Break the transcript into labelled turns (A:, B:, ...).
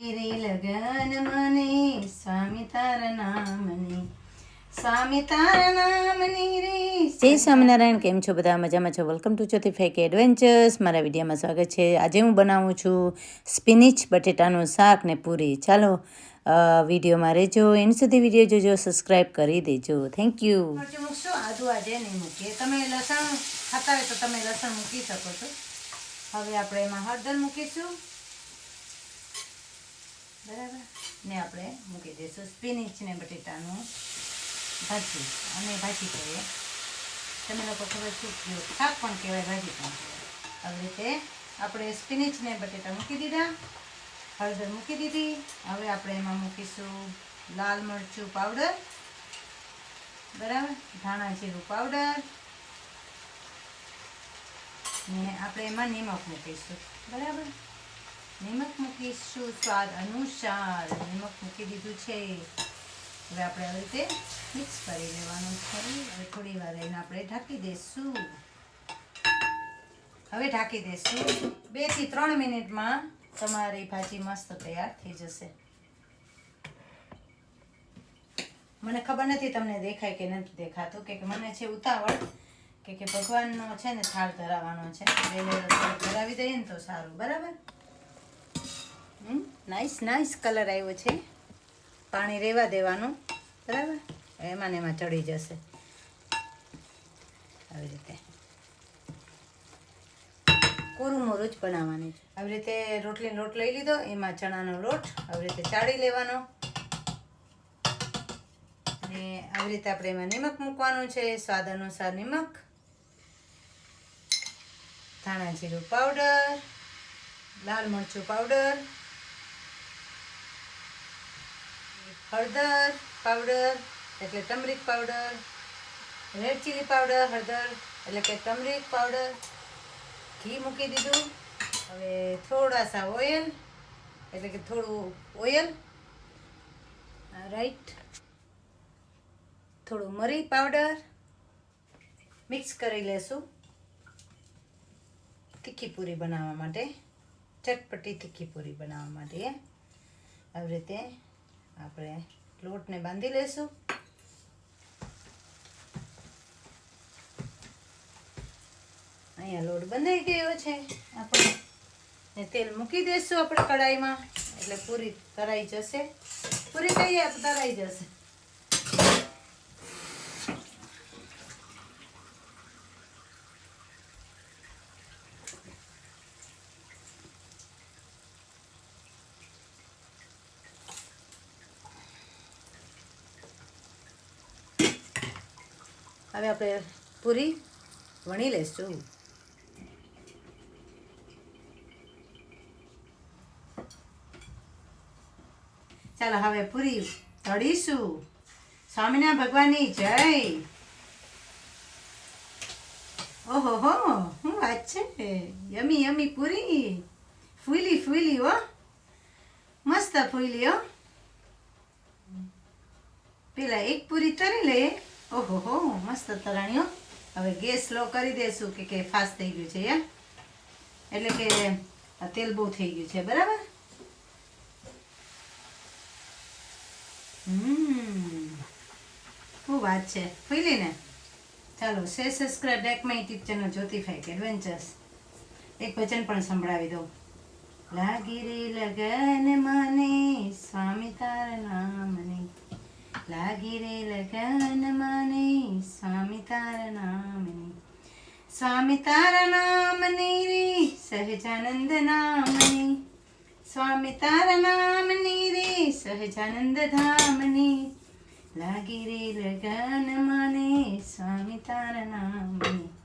A: રે લગન મને સ્વામી તારા નામની સ્વામી તારા નામની રે
B: જય સ્વામિનારાયણ કેમ છો બધા? મજામાં છો? વેલકમ ટુ ચોથી ફેક એડવેન્ચર્સ મારા વિડીયોમાં સ્વાગત છે. આજે હું બનાવું છું સ્પિનિચ બટેટાનું શાક ને પૂરી. ચાલો વિડીયોમાં રહેજો. એની સુધી વીડિયો જોજો સબસ્ક્રાઈબ કરી દેજો. થેન્ક યુ
A: મૂકશું? આદુ આજે નહીં મૂકીએ. તમે લસણ ખાતા હોય તો તમે લસણ મૂકી શકો છો. હવે આપણે એમાં હળદર મૂકીશું. બરાબર? ને આપણે મૂકી દઈશું સ્પિનિચ ને બટેટાનું ભાજી. અને ભાજી કહીએ તમે લોકો ખબર શું કયો શાક પણ કહેવાય ભાજી પણ આવી રીતે આપણે સ્પિનિચ ને બટેટા મૂકી દીધા. હળદર મૂકી દીધી. હવે આપણે એમાં મૂકીશું લાલ મરચું પાવડર બરાબર? ધાણા જીરું પાવડર ને આપણે એમાં નિમક મૂકીશું. બરાબર? નિમક મૂકીશું સ્વાદ અનુસાર? નિમક મૂકી દીધું છે. હવે આપણે આવી રીતે મિક્સ કરી લેવાનું છે. હવે થોડી વાર રહીને આપણે ઢાંકી દઈશું હવે ઢાંકી દઈશું બેથી ત્રણ મિનિટમાં તમારી ભાજી મસ્ત તૈયાર થઈ જશે. મને ખબર નથી તમને દેખાય કે નથી દેખાતું, કે મને છે ઉતાવળ, કે કે ભગવાનનો છે ને થાળ ધરાવવાનો છે. ધરાવી દઈએ ને તો સારું. બરાબર? નાઇસ નાઈસ કલર આવ્યો છે. પાણી રહેવા દેવાનું. બરાબર? એમાં ને એમાં ચડી જશે. આવી રીતે. કોરું મોરું જ બનાવવાની છે. આવી રીતે રોટલી લોટ લઈ લીધો, એમાં ચણાનો લોટ, આવી રીતે ચાળી લેવાનો. અને આવી રીતે આપણે એમાં નિમક મૂકવાનું છે, સ્વાદ અનુસાર નિમક. ધાણા જીરું પાવડર લાલ મરચું પાવડર હળદર પાવડર, એટલે turmeric powder, red chilli powder, હળદર, એટલે કે તમરીક પાવડર. ઘી મૂકી દીધું. હવે થોડા સા ઓઇલ, એટલે કે થોડું ઓઇલ રાઈટ. થોડું મરી પાવડર મિક્સ કરી લેશું. તીખી પૂરી બનાવવા માટે. ચટપટી તીખી પૂરી બનાવવા માટે. આવી રીતે આપણે લોટને બાંધી લેશું. અહીંયા લોટ બંધાઈ ગયો છે. આપણે તેલ મૂકી દઈશું આપણે કઢાઈમાં. એટલે પૂરી તરાઈ જશે. પૂરી કહીએ તરાઈ જશે. હવે આપણે પૂરી વણી લઈશું ચાલો હવે પૂરી તળીશું. સ્વામિનારાયણ ભગવાનની જય. ઓહો હો, શું વાત છે? યમી યમી પૂરી. ફૂલી ફૂલી હો. મસ્ત ફૂલી હો. પેલા એક પૂરી તરી લે. ઓહો, હો, મસ્ત તરાણીઓ. હવે ગેસ સ્લો કરી દેશું કે કે ફાસ્ટ થઈ ગયું છે, એમ? એટલે કે તેલ બહુ થઈ ગયું છે, બરાબર? હમ. શું વાત છે? ફૂલી ને? ચાલો say subscribe back my YouTube channel Jyoti fake adventures એક વચન પણ સંભળાવી દઉં. લાગી રે લગન મને સ્વામી તારા નામની લાગી રે લગન મને સ્વામી તારા નામની સ્વામી તારા નામની રે સહજાનંદ નામની સ્વામી તારા નામની રે સહજાનંદ ધામની લાગી રે લગન મને, સ્વામી તારા નામની.